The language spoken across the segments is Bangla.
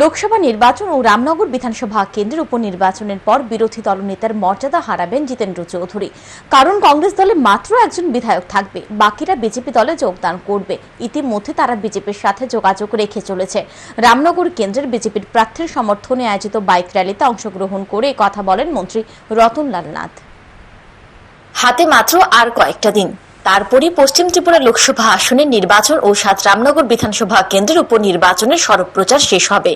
লোকসভা নির্বাচন ও রামনগর বিধানসভা কেন্দ্রের উপনির্বাচনের পর বিরোধী দলনেতার মর্যাদা হারাবেন জিতেন্দ্র চৌধুরী। কারণ কংগ্রেস দলে মাত্র একজন বিধায়ক থাকবে, বাকিরা বিজেপি দলে যোগদান করবে। ইতিমধ্যে তারা বিজেপির সাথে যোগাযোগ রেখে চলেছে। রামনগর কেন্দ্রের বিজেপির প্রার্থীর সমর্থনে আয়োজিত বাইক র্যালিতে অংশগ্রহণ করে কথা বলেন মন্ত্রী রতনলাল নাথ। হাতে মাত্র আর কয়েকটা দিন। তারপরই পশ্চিম ত্রিপুরা লোকসভা আসনের নির্বাচন ও সাত রামনগর বিধানসভা কেন্দ্রের উপর নির্বাচনের সড়ক প্রচার শেষ হবে।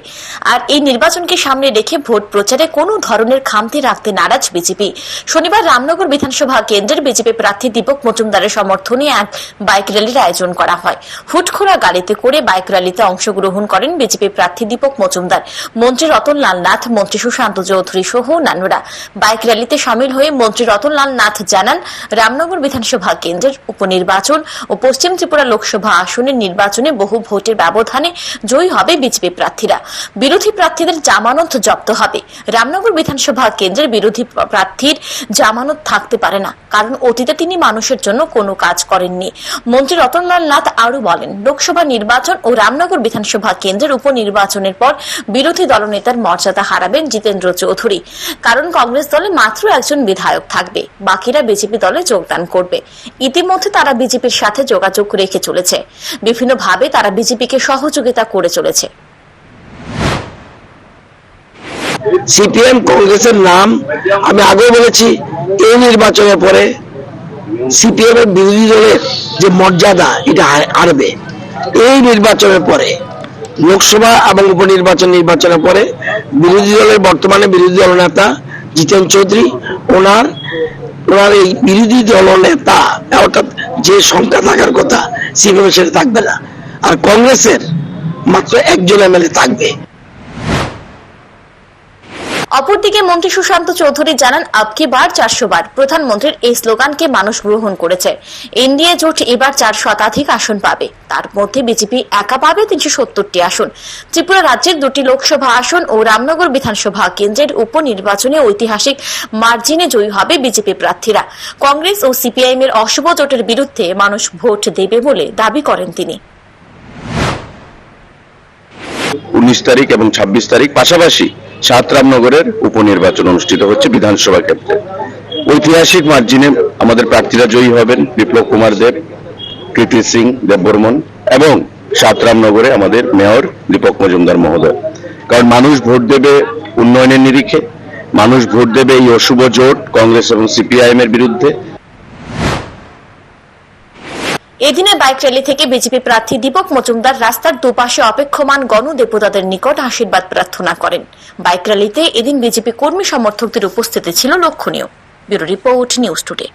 আর এই নির্বাচনকে সামনে রেখে ভোট প্রচারে কোনো ধরনের খামতি রাখতে নারাজ বিজেপি। শনিবার রামনগর বিধানসভা কেন্দ্রের বিজেপি প্রার্থী দীপক মজুমদারের সমর্থনে এক বাইক র্যালির আয়োজন করা হয়। হুটখোলা গাড়িতে করে বাইক র্যালিতে অংশগ্রহণ করেন বিজেপি প্রার্থী দীপক মজুমদার। মন্ত্রী রতনলাল নাথ, মন্ত্রী সুশান্ত চৌধুরী সহ অন্যান্যরা। বাইক র্যালিতে সামিল হয়ে মন্ত্রী রতনলাল নাথ জানান, রামনগর বিধানসভা কেন্দ্রের উপনির্বাচন ও পশ্চিম ত্রিপুরা লোকসভা আসনের নির্বাচনে বহু ভোটের ব্যবধানে জয়ী হবে বিজেপি প্রার্থীরা। বিরোধী প্রার্থীদের জামানত জব্দ হবে। রামনগর বিধানসভা কেন্দ্রের বিরোধী প্রার্থীর জামানত থাকতে পারে না, কারণ অতীতে তিনি মানুষের জন্য কোনো কাজ করেননি। মন্ত্রী রতনলাল নাথ আরও বলেন, লোকসভা নির্বাচন ও রামনগর বিধানসভা কেন্দ্রের উপনির্বাচনের পর বিরোধী দলনেতার মর্যাদা হারাবেন জিতেন্দ্র চৌধুরী, কারণ কংগ্রেস দলে মাত্র একজন বিধায়ক থাকবে, বাকিরা বিজেপি দলে যোগদান করবে। ইতিমধ্যে তারা বিজেপির সাথে যোগাযোগ রেখে চলেছে। বিভিন্নভাবে তারা বিজেপিকে সহযোগিতা করে চলেছে। সিপিএম কংগ্রেসের নাম আমি আগেও বলেছি, এই নির্বাচনের পরে সিপিএম এর বিরোধী দলের যে মর্যাদা, এটা হার- হারবে। এই নির্বাচনের পরে, লোকসভা এবং উপনির্বাচন নির্বাচনের পরে বিরোধী দলের বর্তমানে বিরোধী দল নেতা জিতেন চৌধুরী, ওনার ওনার এই বিরোধী দল নেতা, অর্থাৎ যে সংখ্যা থাকার কথা, সেভাবে সেটা থাকবে না। আর কংগ্রেসের মাত্র একজন এমএলএ থাকবে। অপরদিকে মন্ত্রী সুশান্ত চৌধুরী জানান, আবকি বার চারশো বার। প্রধানমন্ত্রীর এই স্লোগানকে মানুষ গ্রহণ করেছে। এনডিএ জোট এবার চার শতাধিক আসন পাবে। তার মধ্যে বিজেপি একা পাবে তিনশো সত্তরটি আসন। ত্রিপুরা রাজ্যের দুটি লোকসভা আসন ও রামনগর বিধানসভা কেন্দ্রের উপনির্বাচনে ঐতিহাসিক মার্জিনে জয়ী হবে বিজেপি প্রার্থীরা। কংগ্রেস ও সিপিআইএম এর অশুভ জোটের বিরুদ্ধে মানুষ ভোট দেবে বলে দাবি করেন তিনি। উনিশ তারিখ এবং ছাব্বিশ তারিখ পাশাপাশি সাত রামনগরের উপনির্বাচন অনুষ্ঠিত হচ্ছে বিধানসভা ক্ষেত্রে। ঐতিহাসিক মার্জিনে আমাদের প্রার্থীরা জয়ী হবেন বিপ্লব কুমার দেব, কৃতি সিং দেববর্মন এবং সাতরামনগরে আমাদের মেয়র দীপক মজুমদার মহোদয়। কারণ মানুষ ভোট দেবে উন্নয়নের নিরিখে, মানুষ ভোট দেবে এই অশুভ জোট কংগ্রেস এবং সিপিআইএম এর বিরুদ্ধে এদিনে বাইক র্যালি থেকে বিজেপি প্রার্থী দীপক মজুমদার রাস্তার দুপাশে অপেক্ষমান গণ দেবতাদের নিকট আশীর্বাদ প্রার্থনা করেন। বাইক র্যালিতে এদিন বিজেপি কর্মী সমর্থকদের উপস্থিতি ছিল লক্ষণীয়। Bureau report, news today.